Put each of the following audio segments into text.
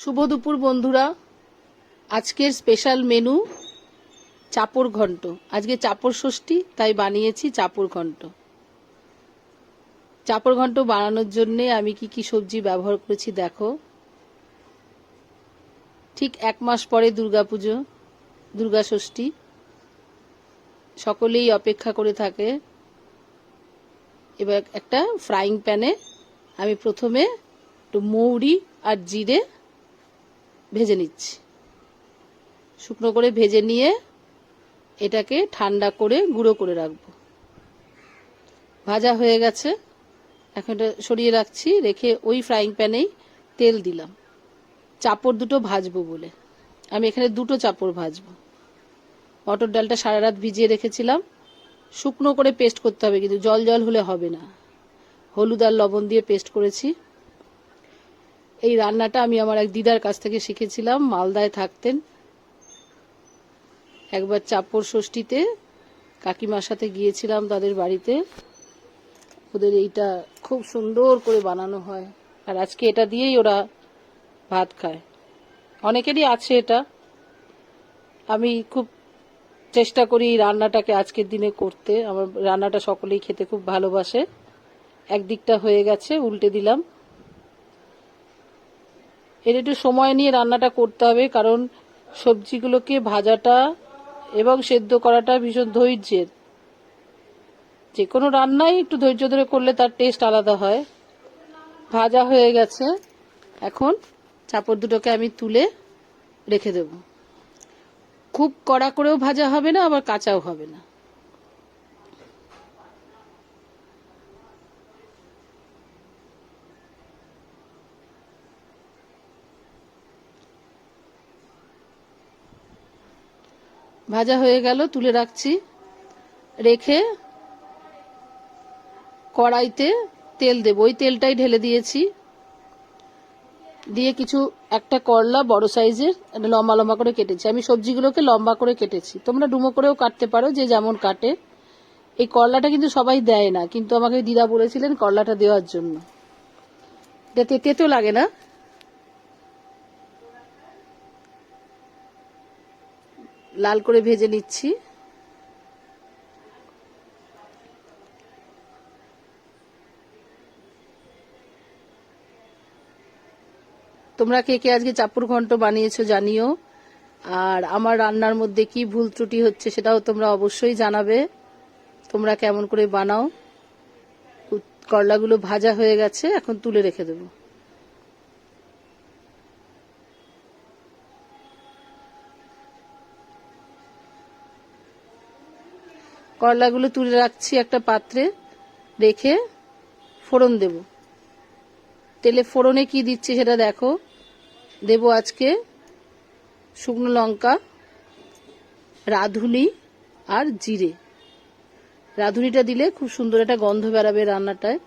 শুভ দুপুর, বন্ধুরা। আজকের স্পেশাল মেনু চাপড় ঘন্ট। আজকে চাপড় ষষ্ঠী, তাই বানিয়েছি চাপড় ঘন্ট। চাপড় ঘন্ট বানানোর জন্যে আমি কি কি সবজি ব্যবহার করেছি দেখো। ঠিক এক মাস পরে দুর্গাপুজো, দুর্গা ষষ্ঠী। সকলেই অপেক্ষা করে থাকে। এবার একটা ফ্রাইং প্যানে আমি প্রথমে একটু মৌরি আর জিরে ভেজে নিচ্ছি। শুকনো করে ভেজে নিয়ে এটাকে ঠান্ডা করে গুঁড়ো করে রাখব। ভাজা হয়ে গেছে। এখন এটা সরিয়ে রাখছি, রেখে ওই ফ্রাইং প্যানেই তেল দিলাম। চাপড় দুটো ভাজবো বলে। আমি এখানে দুটো চাপড় ভাজবো। মটর ডালটা সারা রাত ভিজিয়ে রেখেছিলাম। শুকনো করে পেস্ট করতে হবে, কিন্তু জল জল হলে হবে না। হলুদ আর লবণ দিয়ে পেস্ট করেছি। এই রান্নাটা আমি আমার এক দিদার কাছ থেকে শিখেছিলাম। মালদায় থাকতেন। একবার চাপড় ষষ্ঠীতে কাকিমার সাথে গিয়েছিলাম তাদের বাড়িতে। ওদের এইটা খুব সুন্দর করে বানানো হয়। আর আজকে এটা দিয়েই ওরা ভাত খায়। অনেকেরই আছে এটা। আমি খুব চেষ্টা করি এই রান্নাটাকে আজকের দিনে করতে। আমার রান্নাটা সকলেই খেতে খুব ভালোবাসে। একদিকটা হয়ে গেছে, উল্টে দিলাম। এর একটু সময় নিয়ে রান্নাটা করতে হবে, কারণ সবজিগুলোকে ভাজাটা এবং সেদ্ধ করাটা ভীষণ ধৈর্যের। যে কোনো রান্নাই একটু ধৈর্য ধরে করলে তার টেস্ট আলাদা হয়। ভাজা হয়ে গেছে। এখন চাপড় দুটোকে আমি তুলে রেখে দেব। খুব কড়া করেও ভাজা হবে না, আবার কাঁচাও হবে না। ভাজা হয়ে গেল, তুলে রাখছি। রেখে কড়াইতে তেল দেবো। ওই তেলটাই ঢেলে দিয়েছি। দিয়ে কিছু, একটা করলা বড় সাইজের লম্বা লম্বা করে কেটেছি। আমি সবজিগুলোকে লম্বা করে কেটেছি। তোমরা ডুমো করেও কাটতে পারো, যে যেমন কাটে। এই করলাটা কিন্তু সবাই দেয় না, কিন্তু আমাকে দিদা বলেছিলেন করলাটা দেওয়ার জন্য। এটা তেতে লাগে না। লাল করে ভেজে নিচ্ছি। তোমরা কে কে আজকে চাপুর ঘন্ট বানিয়েছো জানিও। আর আমার রান্নার মধ্যে কি ভুল ত্রুটি হচ্ছে সেটাও তোমরা অবশ্যই জানাবে। তোমরা কেমন করে বানাও। করলাগুলো ভাজা হয়ে গেছে, এখন তুলে রেখে দেবো। করলাগুলো তুলে রাখছি একটা পাত্রে, রেখে ফোড়ন দেব। তেলে ফোড়নে কি দিচ্ছি সেটা দেখো। দেব আজকে শুকনো লঙ্কা, রাঁধুনি আর জিরে। রাঁধুনিটা দিলে খুব সুন্দর একটা গন্ধ বেরাবে রান্নাটায়।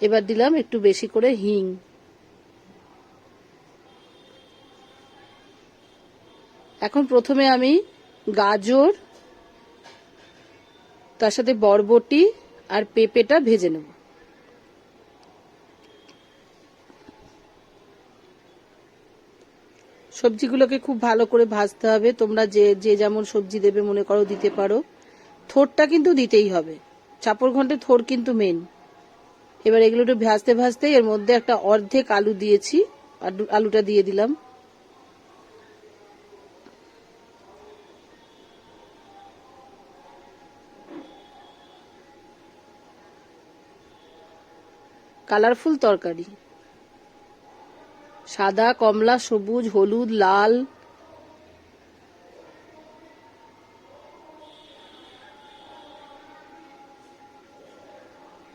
এবার দিলাম একটু বেশি করে হিং। এখন প্রথমে আমি গাজর, তার সাথে বরবটি আর পেঁপেটা ভেজে নেব। সবজিগুলোকে খুব ভালো করে ভাজতে হবে। তোমরা যে যে যেমন সবজি দেবে মনে করো দিতে পারো। থোরটা কিন্তু দিতেই হবে। চাপড় ঘন্টে থোর কিন্তু মেন এবার এগুলো একটু ভাজতে ভাজতে এর মধ্যে একটা অর্ধেক আলু দিয়েছি। আলুটা দিয়ে দিলাম। কালারফুল তরকারি। সাদা, কমলা, সবুজ, হলুদ, লাল।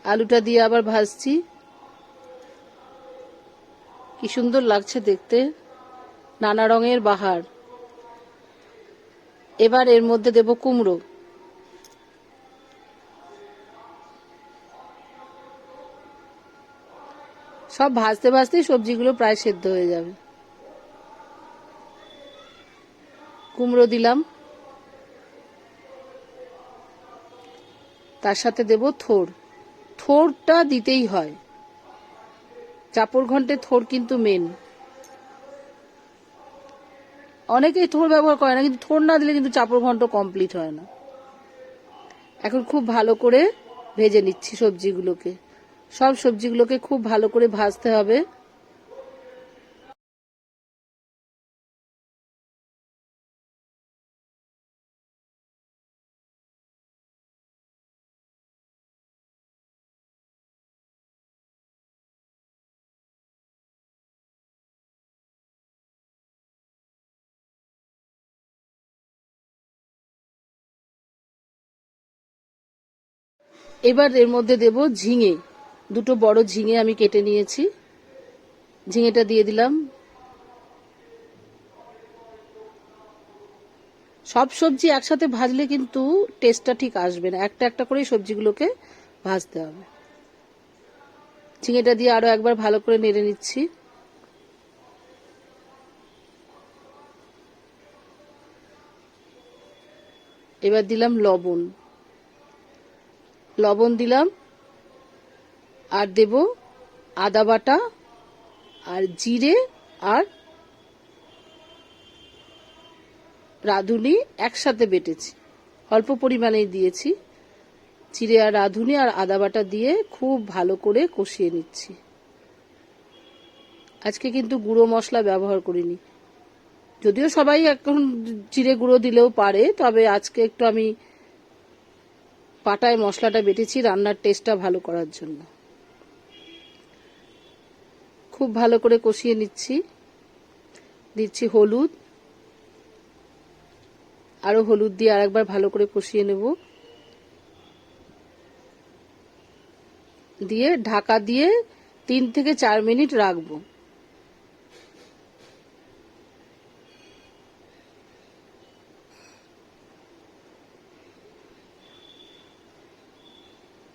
আলুটা দিয়ে আবার ভাজছি। কি সুন্দর লাগছে দেখতে। নানা রঙের বাহার। এবার এর মধ্যে দেব কুমড়ো। সব ভাজতে ভাজতেই সবজিগুলো প্রায় সেদ্ধ হয়ে যাবে। কুমড়ো দিলাম। তার সাথে দেব থোড় থোড়টা দিতেই হয়। চাপড় ঘন্টে থোর কিন্তু মেন অনেকেই থোর ব্যবহার করে না, কিন্তু থোর না দিলে কিন্তু চাপড় ঘন্ট কমপ্লিট হয় না। এখন খুব ভালো করে ভেজে নিচ্ছি সবজিগুলোকে। সব সবজিগুলোকে খুব ভালো করে ভাজতে হবে। এবার এর মধ্যে দেব ঝিঙে। দুটো বড় ঝিঙে আমি কেটে নিয়েছি। ঝিঙেটা দিয়ে দিলাম। সব সবজি একসাথে ভাজলে কিন্তু টেস্টটা ঠিক আসবে না। একটা একটা করে সবজিগুলোকে ভাজতে হবে। ঝিঙেটা দিয়ে আরও একবার ভালো করে নেড়ে নিচ্ছি। এবার দিলাম লবণ। লবণ দিলাম। আর দেব আদা বাটা আর জিরে আর রাঁধুনি একসাথে বেটেছি। অল্প পরিমাণেই দিয়েছি। জিরে আর রাঁধুনি আর আদা বাটা দিয়ে খুব ভালো করে কষিয়ে নিচ্ছি। আজকে কিন্তু গুঁড়ো মশলা ব্যবহার করিনি। যদিও সবাই এখন জিরে গুঁড়ো দিলেও পারে, তবে আজকে একটু আমি পাটায় মশলাটা বেটেছি রান্নার টেস্টটা ভালো করার জন্য। খুব ভালো করে কষিয়ে নিচ্ছি। দিচ্ছি হলুদ। আরও হলুদ দিয়ে আরেকবার ভালো করে কষিয়ে নেব। দিয়ে ঢাকা দিয়ে তিন থেকে চার মিনিট রাখব।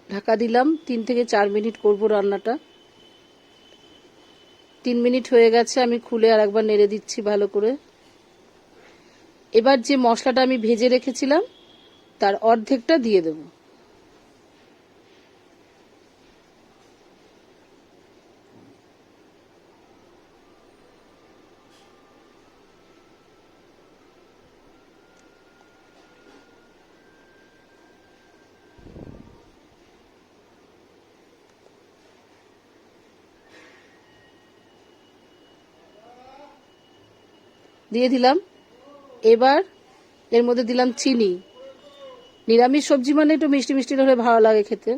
ঢাকা দিলাম, তিন থেকে চার মিনিট করব রান্নাটা। তিন মিনিট হয়ে গেছে, আমি খুলে আর একবার নেড়ে দিচ্ছি ভালো করে। এবার যে মশলাটা আমি ভেজে রেখেছিলাম, তার অর্ধেকটা দিয়ে দেব। দিয়ে দিলাম। এবার এর মধ্যে দিলাম চিনি। নিরামিষ সবজি মানে একটু মিষ্টি মিষ্টি হলে ভালো লাগে খেতে।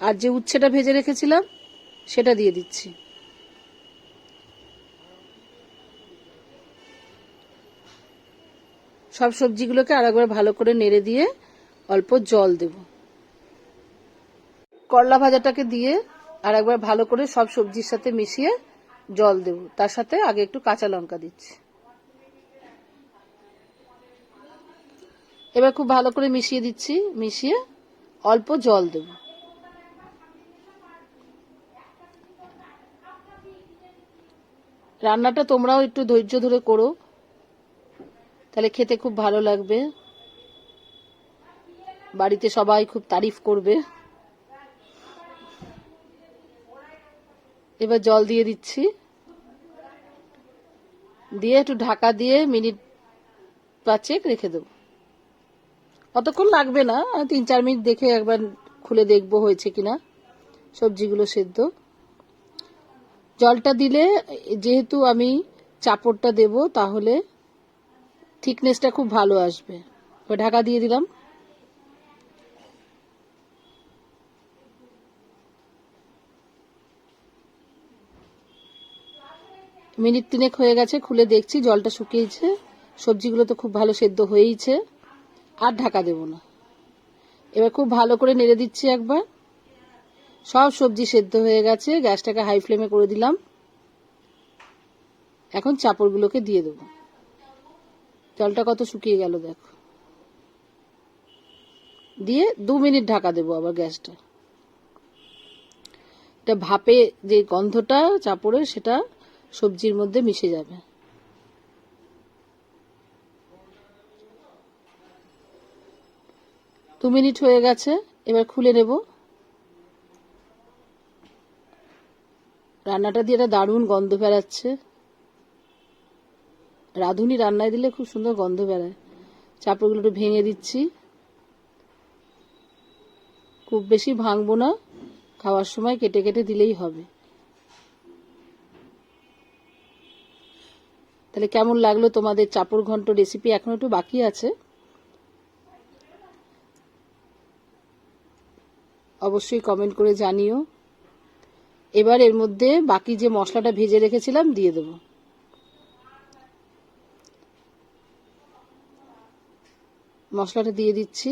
আর যে উচ্ছেটা ভেজে রেখেছিলাম, সেটা দিয়ে দিচ্ছি। সব সবজিগুলোকে আর একবার ভালো করে নেড়ে দিয়ে অল্প জল দেব। করলা ভাজাটাকে দিয়ে আর একবার ভালো করে সব সবজির সাথে মিশিয়ে জল দেব। তার সাথে আগে একটু কাঁচা লঙ্কা দিচ্ছি। এবার খুব ভালো করে মিশিয়ে দিচ্ছি, মিশিয়ে অল্প জল দেব। রান্নাটা তোমরাও একটু ধৈর্য ধরে করো। তাহলে খেতে খুব ভালো লাগবে। বাড়িতে সবাই খুব তারিফ করবে। এবার জল দিয়ে দিচ্ছি। দিয়ে একটু ঢাকা দিয়ে মিনিট পাঁচেক রেখে দেবো। অতক্ষণ লাগবে না। তিন, চার মিনিট দেখে একবার খুলে দেখব হয়েছে কিনা। সবজিগুলো সেদ্ধ। জলটা দিলে যেহেতু আমি চাপড়টা দেব, তাহলে থিকনেসটা খুব ভালো আসবে। ঢাকা দিয়ে দিলাম। মিনিট তিনেক হয়ে গেছে, খুলে দেখছি, জলটা শুকিয়েছে। সবজিগুলো তো খুব ভালো সেদ্ধ হয়েইছে। আর ঢাকা দেব না। এবার খুব ভালো করে নেড়ে দিচ্ছি একবার। সব সবজি সেদ্ধ হয়ে গেছে, গ্যাসটাকে হাই ফ্লেমে করে দিলাম। এখন চাপড়গুলোকে দিয়ে দেব। জলটা কত শুকিয়ে গেল দেখো। দিয়ে দু মিনিট ঢাকা দেবো আবার গ্যাসটা। এটা ভাপে যে গন্ধটা চাপড়ে সেটা সবজির মধ্যে মিশে যাবে। দু মিনিট হয়ে গেছে, এবার খুলে নেব। রান্নাটা দিয়ে একটা দারুণ গন্ধ বেরাচ্ছে রাঁধুনি রান্নায় দিলে খুব সুন্দর গন্ধ বেরায় চাপড়গুলো একটু ভেঙে দিচ্ছি। খুব বেশি ভাঙবো না, খাওয়ার সময় কেটে কেটে দিলেই হবে। তাহলে কেমন লাগল তোমাদের চাপড় ঘন্ট রেসিপি এখনও একটু বাকি আছে। অবশ্যই কমেন্ট করে জানিও। এবার এর মধ্যে বাকি যে মশলাটা ভেজে রেখেছিলাম দিয়ে দেব। মশলাটা দিয়ে দিচ্ছি।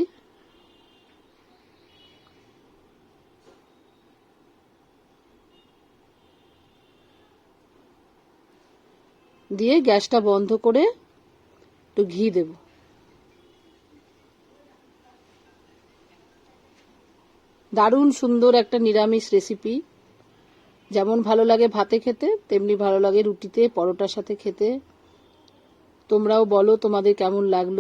দিয়ে গ্যাসটা বন্ধ করে একটু ঘি দেব। দারুণ সুন্দর একটা নিরামিষ রেসিপি যেমন ভালো লাগে ভাতে খেতে, তেমনি ভালো লাগে রুটিতে, পরোটার সাথে খেতে। তোমরাও বলো তোমাদের কেমন লাগল।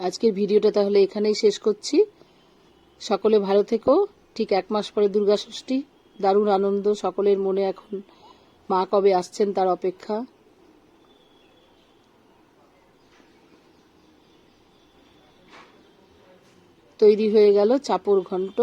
আজকের ভিডিওটা তাহলে এখানেই শেষ করছি। সকলে ভালো থেকো। ঠিক এক মাস পরে দুর্গা ষষ্ঠী দারুণ আনন্দ সকলের মনে এখন। মা কবে আসছেন তার অপেক্ষা। তৈরি হয়ে গেল চাপড় ঘন্ট